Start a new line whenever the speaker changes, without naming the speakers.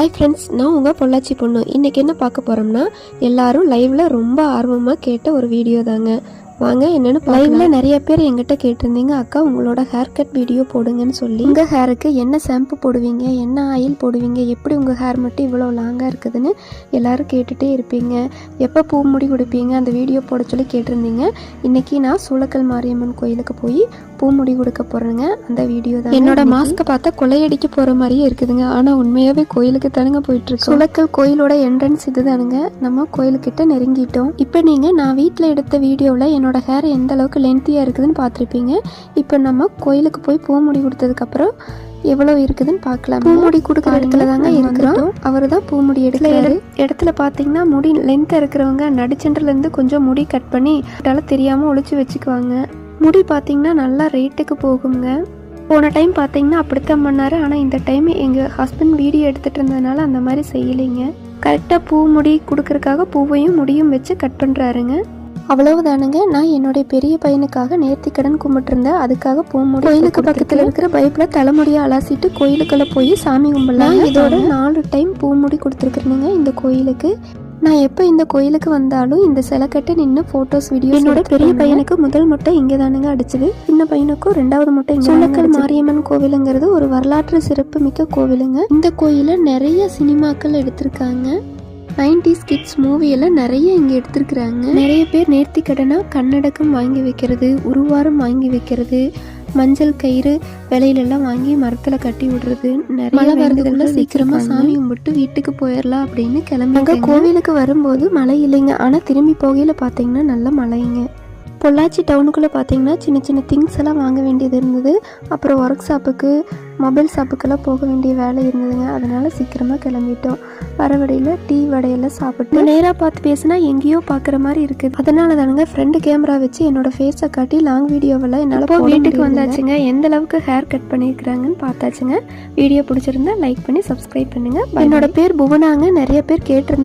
Hi friends நான் உங்கள் பொள்ளாச்சி பொண்ணு. இன்றைக்கி என்ன பார்க்க போகிறோம்னா எல்லாரும் லைவில் ரொம்ப ஆர்வமாக கேட்ட ஒரு வீடியோ தாங்க. வாங்க என்னென்னு லைவ்ல நிறைய பேர் எங்கிட்ட கேட்டிருந்தீங்க அக்கா உங்களோட ஹேர் கட் வீடியோ போடுங்கன்னு சொல்லி. உங்கள் ஹேருக்கு என்ன ஷாம்பு போடுவீங்க? என்ன ஆயில் போடுவீங்க? எப்படி உங்கள் ஹேர் மட்டும் இவ்வளோ லாங்காக இருக்குதுன்னு எல்லாரும் கேட்டுகிட்டே இருப்பீங்க. எப்போ பூ முடி கொடுப்பீங்க? அந்த வீடியோ போட சொல்லி கேட்டிருந்தீங்க. இன்னைக்கு நான் சூளக்கல் மாரியம்மன் கோயிலுக்கு போய் பூ முடி கொடுக்க போகிறேங்க அந்த வீடியோ தான் என்னோட மாஸ்க்கை பார்த்தா கொள்ளையடிக்க போகிற மாதிரியே இருக்குதுங்க. ஆனால் உண்மையாகவே கோயிலுக்கு தானுங்க போயிட்டு இருக்கு சுளக்கல் கோயிலோட என்ட்ரன்ஸ் இதுதானுங்க. நம்ம கோயிலுக்கிட்ட நெருங்கிட்டோம். இப்போ நீங்கள் நான் வீட்டில் எடுத்த வீடியோவில் என்னோட ஹேர் எந்த அளவுக்கு லென்த்தியாக இருக்குதுன்னு பார்த்துருப்பீங்க. இப்போ நம்ம கோயிலுக்கு போய் பூ முடி கொடுத்ததுக்கப்புறம் எவ்வளோ இருக்குதுன்னு பார்க்கலாம். பூமுடி கொடுக்குற இடத்துல தாங்க இருக்கிறோம் அவர் தான் பூமுடி எடுக்கிறாரு. இடத்துல பார்த்தீங்கன்னா முடி லென்த்தாக இருக்கிறவங்க நடுச்சென்டர்லேருந்து கொஞ்சம் முடி கட் பண்ணி அதால தெரியாமல் ஒளிச்சு வச்சுக்குவாங்க. முடி பார்த்தீங்கன்னா நல்லா ரேட்டுக்கு போகுங்க. போன டைம் பார்த்தீங்கன்னா அப்படித்தான் பண்ணாரு. ஆனால் இந்த டைம் எங்கள் ஹஸ்பண்ட் வீடியோ எடுத்துகிட்டு இருந்ததுனால அந்த மாதிரி செய்யலைங்க. கரெக்டாக பூ முடி கொடுக்கறக்காக பூவையும் முடியும் வச்சு கட் பண்ணுறாருங்க அவ்வளவுதானுங்க. நான் என்னுடைய பெரிய பையனுக்காக நேர்த்தி கடன் கும்பிட்டுருந்தேன். அதுக்காக பூ முடி கோயிலுக்கு பக்கத்தில் இருக்கிற பைப்பில் தலைமுடியை அலாசிட்டு கோயிலுக்குள்ள போய் சாமி கும்பிடலாம். இதோட நாலு டைம் பூ முடி இந்த கோயிலுக்கு. நான் எப்போ இந்த கோயிலுக்கு வந்தாலும் இந்த சிலைக்கட்டை நின்று ஃபோட்டோஸ் வீடியோ என்னோட பெரிய பையனுக்கு முதல் முட்டை இங்கே தானுங்க அடிச்சது. சின்ன பையனுக்கும் ரெண்டாவது முட்டை இங்கே சுள்ளக்கல் மாரியம்மன் கோவிலுங்கிறது ஒரு வரலாற்று சிறப்பு மிக்க கோவிலுங்க. இந்த கோயில நிறைய சினிமாக்கள் எடுத்திருக்காங்க. நைன்டிஸ் கிட்ஸ் மூவியெல்லாம் நிறைய இங்கே எடுத்திருக்கிறாங்க. நிறைய பேர் நேர்த்தி கடனாக கண்ணடக்கம் வாங்கி வைக்கிறது உருவாரம் வாங்கி வைக்கிறது மஞ்சள் கயிறு விலையிலெல்லாம் வாங்கி மரத்தில் கட்டி விடுறது மழை வரதுக்குள்ள சீக்கிரமா சாமி கும்பிட்டு வீட்டுக்கு போயிடலாம் அப்படின்னு கிளம்பி கோவிலுக்கு வரும்போது மழை இல்லைங்க. ஆனால் திரும்பி போகையில் பார்த்தீங்கன்னா நல்ல மழைங்க. பொள்ளாச்சி டவுனுக்குள்ளே பார்த்தீங்கன்னா சின்ன சின்ன திங்ஸ் எல்லாம் வாங்க வேண்டியது இருந்தது. அப்புறம் ஒர்க் ஷாப்புக்கு மொபைல் ஷாப்புக்கெல்லாம் போக வேண்டிய வேலை இருந்ததுங்க. அதனால சீக்கிரமாக கிளம்பிட்டோம். வர டீ வடையெல்லாம் சாப்பிட்டு நேராக பார்த்து பேசினா எங்கேயோ பார்க்குற மாதிரி இருக்குது அதனால தானுங்க ஃப்ரெண்டு கேமரா வச்சு என்னோட ஃபேஸை காட்டி லாங் வீடியோவெல்லாம் என்னால் இப்போ வீட்டுக்கு வந்தாச்சுங்க. எந்த அளவுக்கு ஹேர் கட் பண்ணியிருக்கிறாங்கன்னு பார்த்தாச்சுங்க. வீடியோ பிடிச்சிருந்தா லைக் பண்ணி சப்ஸ்கிரைப் பண்ணுங்க. என்னோட பேர் புவனாங்க. நிறைய பேர் கேட்டிருந்தாங்க